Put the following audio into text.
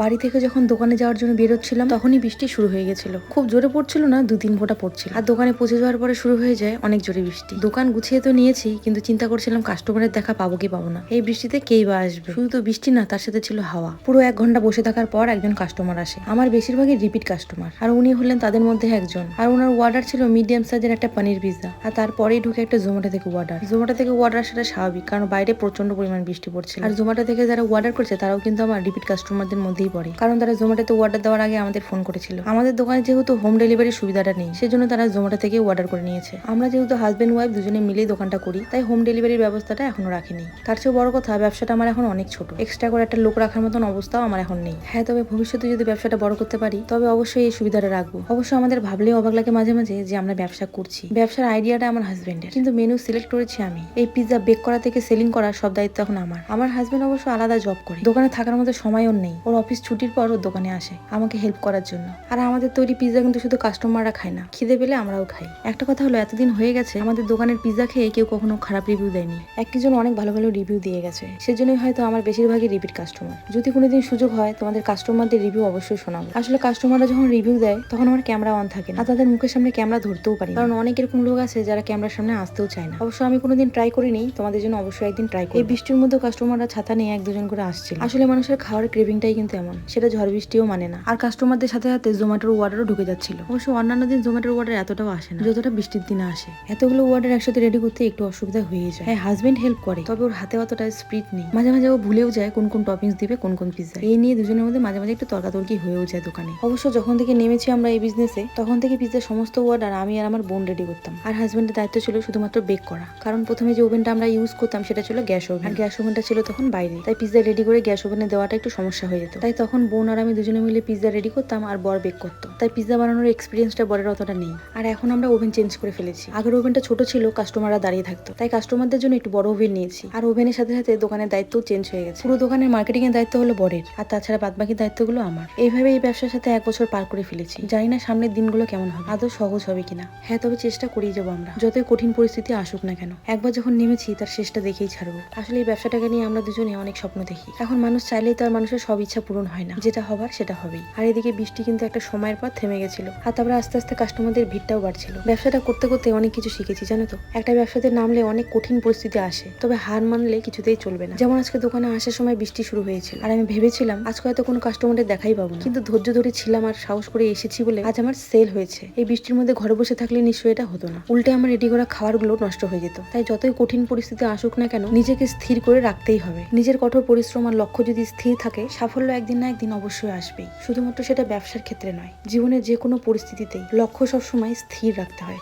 বাড়ি থেকে যখন দোকানে যাওয়ার জন্য বেরোচ্ছিলাম, তখনই বৃষ্টি শুরু হয়ে গেছিল। খুব জোরে পড়ছিল না দু তিন ফোঁটা পড়ছিল। আর দোকানে পৌঁছে যাওয়ার পরে শুরু হয়ে যায় অনেক জোরে বৃষ্টি। দোকান গুছিয়ে তো নিয়েছি, কিন্তু চিন্তা করছিলাম কাস্টমারের দেখা পাবো কি পাবো না। এই বৃষ্টিতে কেই বা আসবে? শুধু তো বৃষ্টি না, তার সাথে ছিল হাওয়া। পুরো এক ঘণ্টা বসে থাকার পর একজন কাস্টমার আসে। আমার বেশিরভাগই রিপিট কাস্টমার আর উনি হলেন তাদের মধ্যে একজন। আর ওনার অর্ডার ছিল মিডিয়াম সাইজের একটা পনির পিৎজা আর তারপরেই ঢুকে একটা জোম্যাটো থেকে অর্ডার জোম্যাটো থেকে অর্ডার সেটা স্বাভাবিক, কারণ বাইরে প্রচণ্ড পরিমাণ বৃষ্টি পড়ছে আর জোম্যাটো থেকে যারা অর্ডার করছে, তারাও কিন্তু আমার রিপিট কাস্টমারদের মধ্যেই পড়ে। কারণ তারা জোম্যাটোতে অর্ডার দেওয়ার আগে আমাদের ফোন করেছিল। আমাদের দোকানে যেহেতু হোম ডেলিভারি সুবিধাটা নেই, সেজন্য তারা জোম্যাটো থেকে অর্ডার করে নিয়েছে। আমরা যেহেতু হাজব্যান্ড ওয়াইফ দুজনে মিলেই দোকানটা করি, তাই হোম ডেলিভারির ব্যবস্থাটা এখনও রাখিনি। তার চেয়ে বড় কথা, ব্যবসাটা আমার এখন অনেক ছোট। এক্সট্রা করে একটা লোক রাখার মতন অবস্থাও আমার এখন নেই। হ্যাঁ তবে ভবিষ্যতে যদি ব্যবসাটা বড় করতে পারি, তবে অবশ্যই এই সুবিধাটা রাখব। অবশ্য আমাদের ভাবলেও অবাক লাগে মাঝে মাঝে যে আমরা ব্যবসা করছি। ব্যবসার আইডিয়াটা আমার হাজবেন্ডের কিন্তু মেনু সিলেক্ট করেছি আমি। এই পিৎজা বেক করা থেকে সেলিং করা সব দায়িত্ব এখন আমার। আমার হাজব্যান্ড অবশ্য আলাদা জব করে। দোকানে থাকার মতো সময়ও নেই। ওর অফিস ছুটির পর ওর দোকানে আসে আমাকে হেল্প করার জন্য। আর আমাদের তৈরি পিৎজা কিন্তু শুধু কাস্টমাররা খায় না, খিদে পেলে আমরাও খাই। একটা কথা হলো, এতদিন হয়ে গেছে, আমাদের দোকানের পিৎজা খেয়ে কেউ কখনো খারাপ রিভিউ দেয়নি। একজন অনেক ভালো ভালো রিভিউ দিয়ে গেছে, সেজন্যই হয়তো আমার বেশিরভাগই রিপিট কাস্টমার যদি কোনোদিন সুযোগ হয়, তোমাদের কাস্টমারদের রিভিউ অবশ্যই শোনাবো। আসলে কাস্টমাররা যখন রিভিউ দেয়, তখন আমার ক্যামেরা অন থাকে না। আর তাদের মুখের সামনে ক্যামেরা ধরতেও পারি কারণ অনেক এরকম লোক আছে যারা ক্যামেরার সামনে আসতেও চায় না। অবশ্য আমি কোনোদিন ট্রাই করিনি, তোমাদের জন্য অবশ্যই একদিন ট্রাই করি এই বৃষ্টির মধ্যে কাস্টমাররা ছাতা নিয়ে এক দুজন করে আসছিল। আসলে মানুষের খাওয়ার ক্রেভিংটাই কিন্তু এমন সেটা ঝড় বৃষ্টিও মানে না। আর কাস্টমারদের সাথে সাথে জোম্যাটোর ওয়ার্ডারও ঢুকে যাচ্ছিল। অবশ্য অন্যান্য দিন জোম্যাটোর ওয়ার্ডার এতটাও আসে না। যতটা বৃষ্টির দিনে আসে। এতগুলো অর্ডার একসাথে রেডি করতে একটু অসুবিধা হয়ে যায়। হ্যাঁ হাজবেন্ড হেল্প করে। তবে ওর হাতে অতটা স্পিড নেই। মাঝে মাঝে ও ভুলেও যায় কোন কোন টপিংস দিবে কোন কোন পিৎজা এই নিয়ে দুজনের মধ্যে মাঝে মাঝে একটু তর্কাতর্কি হয়েও যায় দোকানে। অবশ্য যখন থেকে নেমেছি আমরা এই বিজনেসে তখন থেকে পিৎজার সমস্ত অর্ডার আমি আর আমার বোন রেডি করতাম। আর হাজবেন্ডের দায়িত্ব ছিল শুধুমাত্র বেক করা। কারণ প্রথমে যে ওভেনটা আমরা ইউজ করতাম সেটা ছিল গ্যাস ওভেন আর গ্যাস ওভেনটা ছিল তখন বাইরে। তাই পিৎজা রেডি করে গ্যাস ওভেনে দেওয়াটা একটু সমস্যা হয়ে যেত। তাই তখন বোন আর আমি দুজনে মিলে পিৎজা রেডি করতাম আর বর বেক করতো। তাই পিৎজা বানানোর এক্সপিরিয়েন্সটা বরের অতটা নেই। আর এখন আমরা ওভেন চেঞ্জ করে ফেলেছি। আগের ওভেনটা ছোট ছিল কাস্টমাররা দাঁড়িয়ে থাকতো। তাই কাস্টমারদের জন্য একটু বড় ওভেন নিয়েছি। আর ওভেনের সাথে সাথে দোকানের দায়িত্বও চেঞ্জ হয়ে গেছে। পুরো দোকানের মার্কেটিং এর দায়িত্ব হলো বরের। আর তাছাড়া বাদবাকি দায়িত্বগুলো আমার। এইভাবে এই ব্যবসার সাথে এক বছর পার করে ফেলেছি। জানি না সামনের দিনগুলো কেমন হবে। আদৌ সহজ হবে কিনা। হ্যাঁ তবে চেষ্টা করেই যাব আমরা। যতই কঠিন পরিস্থিতি আসুক না কেন। একবার যখন নেমেছি, তার শেষটা দেখেই ছাড়বো। আসলে এই ব্যবসাটাকে নিয়ে আমরা দুজনে অনেক স্বপ্ন দেখি। এখন মানুষ চাইলেই তো আর মানুষের সব ইচ্ছা পূরণ হয় না। যেটা হবার, সেটা হবেই। আর এদিকে বৃষ্টি কিন্তু একটা সময়ের পর থেমে গেছিল। আর তারপরে আস্তে আস্তে কাস্টমারদের ভিড়টাও বাড়ছিল। ব্যবসাটা করতে করতে অনেক কিছু শিখেছি, জানো তো? একটা ব্যবসাতে নামলে অনেক কঠিন পরিস্থিতি আসে। তবে হার মানলে কিছুতেই চলবে না। যেমন আজকে দোকানে আসার সময় বৃষ্টি শুরু হয়েছিল। আর আমি ভেবেছিলাম, আজকে হয়তো কোনো কাস্টমারের দেখাই পাবো কিন্তু ধৈর্য ধরে ছিলাম আর সাহস করে এসেছি বলে আজ আমার সেল হয়েছে। এই বৃষ্টির মধ্যে ঘরে বসে থাকলে নিশ্চয়ই এটা হতো না। উল্টে আমার রেডি করা খাবারগুলো নষ্ট হয়ে যেত। তাই যতই কঠিন পরিস্থিতি আসুক না কেন, নিজেকে স্থির করে রাখতেই হবে। নিজের কঠোর পরিশ্রম আর লক্ষ্য যদি স্থির থাকে, সাফল্য একদিন না একদিন অবশ্যই আসবেই। শুধুমাত্র সেটা ব্যবসার ক্ষেত্রে নয়, জীবনের যে কোনো পরিস্থিতিতেই লক্ষ্য সবসময় স্থির রাখতে হয়।